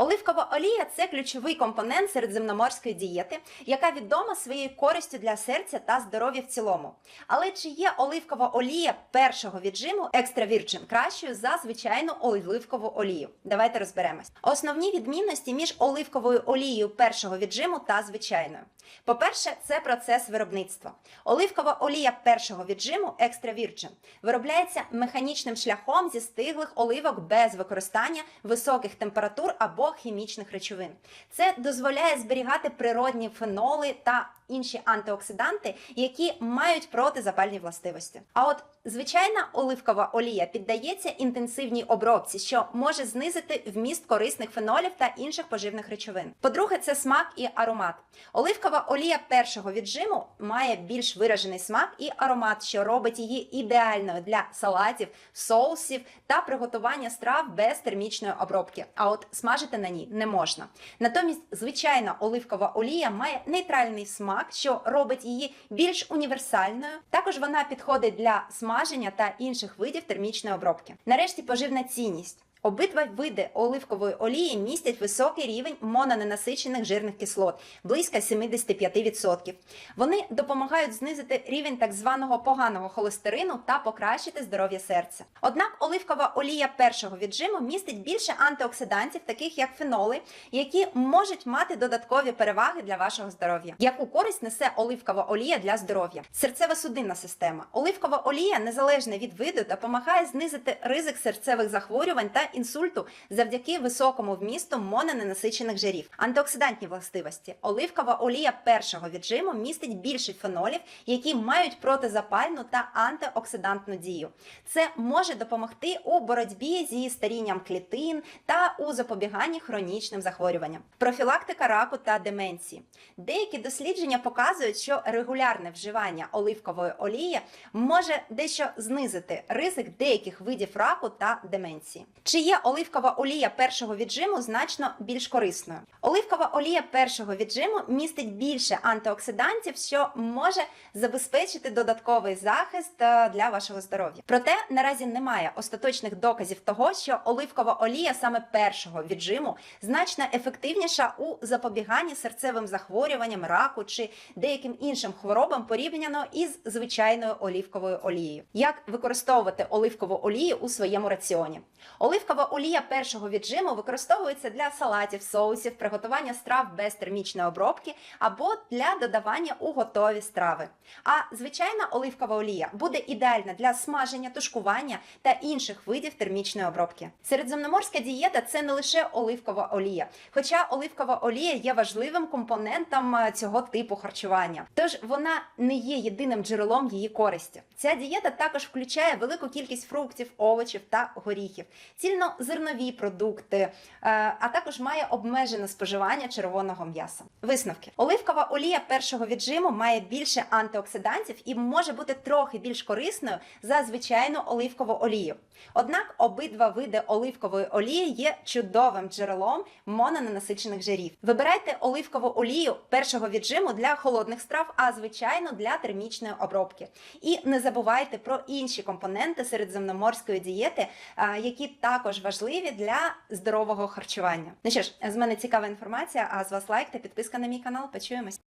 Оливкова олія це ключовий компонент середземноморської дієти, яка відома своєю користю для серця та здоров'я в цілому. Але чи є оливкова олія першого віджиму екстра кращою за звичайну оливкову олію? Давайте розберемось. Основні відмінності між оливковою олією першого віджиму та звичайною. По-перше, це процес виробництва. Оливкова олія першого віджиму екстра виробляється механічним шляхом зі стиглих оливок без використання високих температур або хімічних речовин. Це дозволяє зберігати природні феноли та інші антиоксиданти, які мають протизапальні властивості. А от звичайна оливкова олія піддається інтенсивній обробці, що може знизити вміст корисних фенолів та інших поживних речовин. По-друге, це смак і аромат. Оливкова олія першого віджиму має більш виражений смак і аромат, що робить її ідеальною для салатів, соусів та приготування страв без термічної обробки. А от смажити на ній не можна. Натомість, звичайна оливкова олія має нейтральний смак, що робить її більш універсальною. Також вона підходить для смаження та інших видів термічної обробки. Нарешті поживна цінність. Обидва види оливкової олії містять високий рівень мононенасичених жирних кислот близько 75%. Вони допомагають знизити рівень так званого поганого холестерину та покращити здоров'я серця. Однак оливкова олія першого віджиму містить більше антиоксидантів, таких як феноли, які можуть мати додаткові переваги для вашого здоров'я. Яку користь несе оливкова олія для здоров'я? Серцево-судинна система. Оливкова олія, незалежно від виду, допомагає знизити ризик серцевих захворювань та інсульту завдяки високому вмісту мононенасичених жирів. Антиоксидантні властивості. Оливкова олія першого віджиму містить більше фенолів, які мають протизапальну та антиоксидантну дію. Це може допомогти у боротьбі зі старінням клітин та у запобіганні хронічним захворюванням. Профілактика раку та деменції. Деякі дослідження показують, що регулярне вживання оливкової олії може дещо знизити ризик деяких видів раку та деменції. Чи є оливкова олія першого віджиму значно більш корисною? Оливкова олія першого віджиму містить більше антиоксидантів, що може забезпечити додатковий захист е, для вашого здоров'я. Проте наразі немає остаточних доказів того, що оливкова олія саме першого віджиму значно ефективніша у запобіганні серцевим захворюванням, раку чи деяким іншим хворобам порівняно із звичайною оливковою олією. Як використовувати оливкову олію у своєму раціоні? Оливкова олія першого віджиму використовується для салатів, соусів, приготування страв без термічної обробки або для додавання у готові страви. А звичайна оливкова олія буде ідеальна для смаження, тушкування та інших видів термічної обробки. Середземноморська дієта це не лише оливкова олія, хоча оливкова олія є важливим компонентом е, цього типу харчування. Тож вона не є єдиним джерелом її користі. Ця дієта також включає велику кількість фруктів, овочів та горіхів, цільнозернові продукти, е, а також має обмежене споживання червоного м'яса. Висновки: оливкова олія першого віджиму має більше антиоксидантів і може бути трохи більш корисною за звичайну оливкову олію. Однак обидва види оливкової олії є чудовим джерелом мононенасичених жирів. Вибирайте оливкову олію першого віджиму для холодних страв, а звичайно для термічної обробки. І не забувайте про інші компоненти середземноморської дієти, а, які також важливі для здорового харчування. Ну що ж, з мене цікава інформація. А з вас лайк та підписка на мій канал. Почуємось.